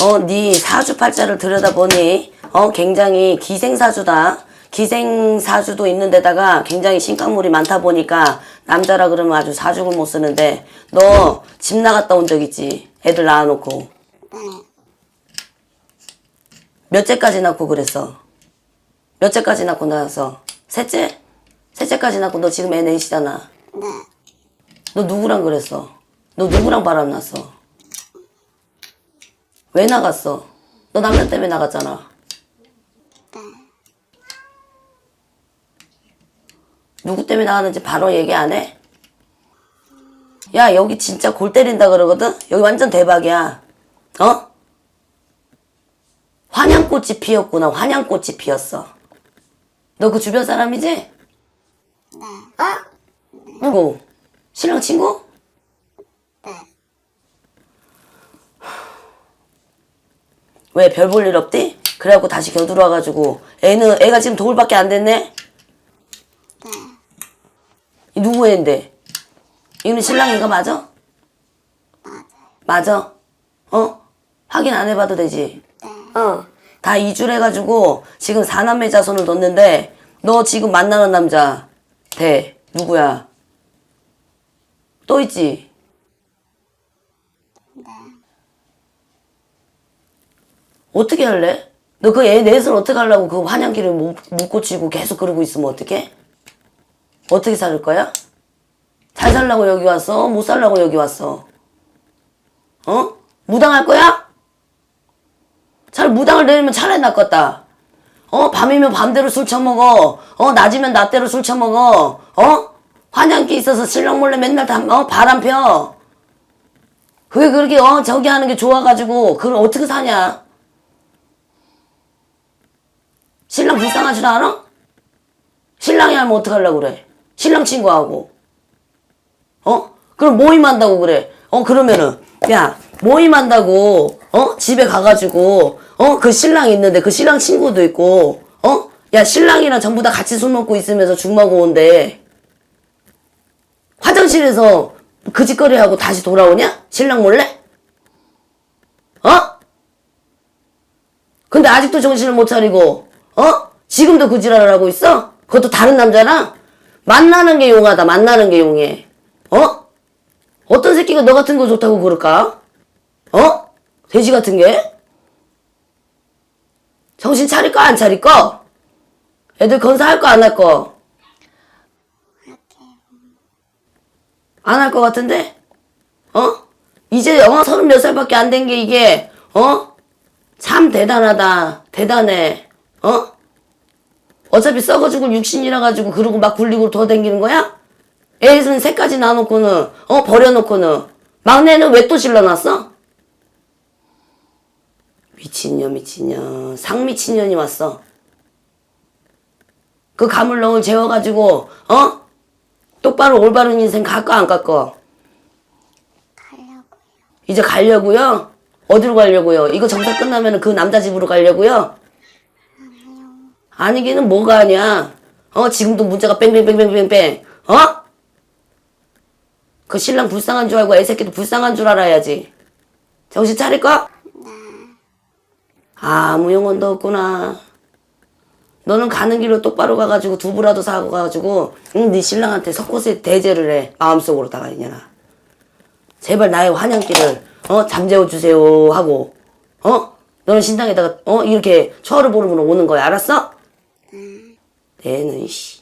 어, 네 사주팔자를 들여다보니 어, 굉장히 기생사주다. 기생사주도 있는 데다가 굉장히 신강물이 많다 보니까 남자라 그러면 아주 사죽을 못 쓰는데 너 집 나갔다 온 적 있지? 애들 낳아놓고 몇째까지 낳고 그랬어? 몇째까지 낳고 나서? 셋째? 셋째까지 낳고 너 지금 애 넷이잖아. 너 누구랑 그랬어? 너 누구랑 바람났어? 왜 나갔어? 너 남자 때문에 나갔잖아. 누구 때문에 나갔는지 바로 얘기 안 해? 야, 여기 진짜 골 때린다 그러거든? 여기 완전 대박이야. 어? 환양꽃이 피었구나. 환양꽃이 피었어. 너 그 주변 사람이지? 네. 아? 누구? 신랑 친구? 왜 별 볼 일 없디? 그래갖고 다시 겨들어와가지고 애는 애가 지금 돌밖에 안 됐네. 이 누구 애인데? 이거는 신랑이가 맞아? 맞아. 어? 확인 안 해봐도 되지. 어. 다 이주를 해가지고 지금 사남매 자손을 뒀는데 너 지금 만나는 남자 대 누구야? 또 있지? 어떻게 할래? 너 그 애 넷을 어떻게 하려고 그 환양기를 못, 못 고치고 계속 그러고 있으면 어떡해? 어떻게 살 거야? 잘 살라고 여기 왔어? 못 살라고 여기 왔어? 어? 무당할 거야? 잘 무당을 내리면 차라리 낫겠다. 어? 밤이면 밤대로 술 처먹어. 어? 낮이면 낮대로 술 처먹어. 어? 환양기 있어서 신랑 몰래 맨날 다, 어? 바람 펴. 왜 그렇게, 어? 저기 하는 게 좋아가지고, 그걸 어떻게 사냐? 신랑 줄 알아? 신랑이 하면 어떡하려고 그래? 신랑 친구하고. 어? 그럼 모임한다고 그래. 어, 그러면은, 야, 모임한다고, 어? 집에 가가지고, 어? 그 신랑 있는데 그 신랑 친구도 있고, 어? 야, 신랑이랑 전부 다 같이 술 먹고 있으면서 죽 먹어 온대. 화장실에서 그 짓거리 하고 다시 돌아오냐? 신랑 몰래? 어? 근데 아직도 정신을 못 차리고, 어? 지금도 그 지랄을 하고 있어? 그것도 다른 남자랑? 만나는 게 용하다, 만나는 게 용해. 어? 어떤 새끼가 너 같은 거 좋다고 그럴까? 어? 돼지 같은 게? 정신 차릴 거 안 차릴 거? 애들 건사할 거 안 할 거? 안 할 거 같은데? 어? 이제 어 서른 몇 살밖에 안 된 게 이게 어? 참 대단하다 대단해 어? 어차피 썩어지고 육신이라 가지고 그러고 막 굴리고 돌아다니는 거야? 애는 새까지 낳아놓고는 어 버려놓고는 막내는 왜또 실러놨어? 미친년 미친년 상미친년이 왔어 그 가물렁을 재워가지고 어? 똑바로 올바른 인생 갈까 안 갈까? 가려고요. 이제 가려고요? 어디로 가려고요? 이거 정사 끝나면 그 남자 집으로 가려고요? 아니기는 뭐가 아니야? 어 지금도 문자가 뺑뺑뺑뺑뺑뺑. 어? 그 신랑 불쌍한 줄 알고 애새끼도 불쌍한 줄 알아야지. 정신 차릴까? 아무 영혼도 없구나. 너는 가는 길로 똑바로 가가지고 두부라도 사고 가가지고 응, 네 신랑한테 석고세 대제를 해. 마음속으로 다가 이년아 제발 나의 환영길을 어 잠재워 주세요 하고. 어? 너는 신당에다가 어 이렇게 초하루 보름으로 오는 거야. 알았어? 얘는 씨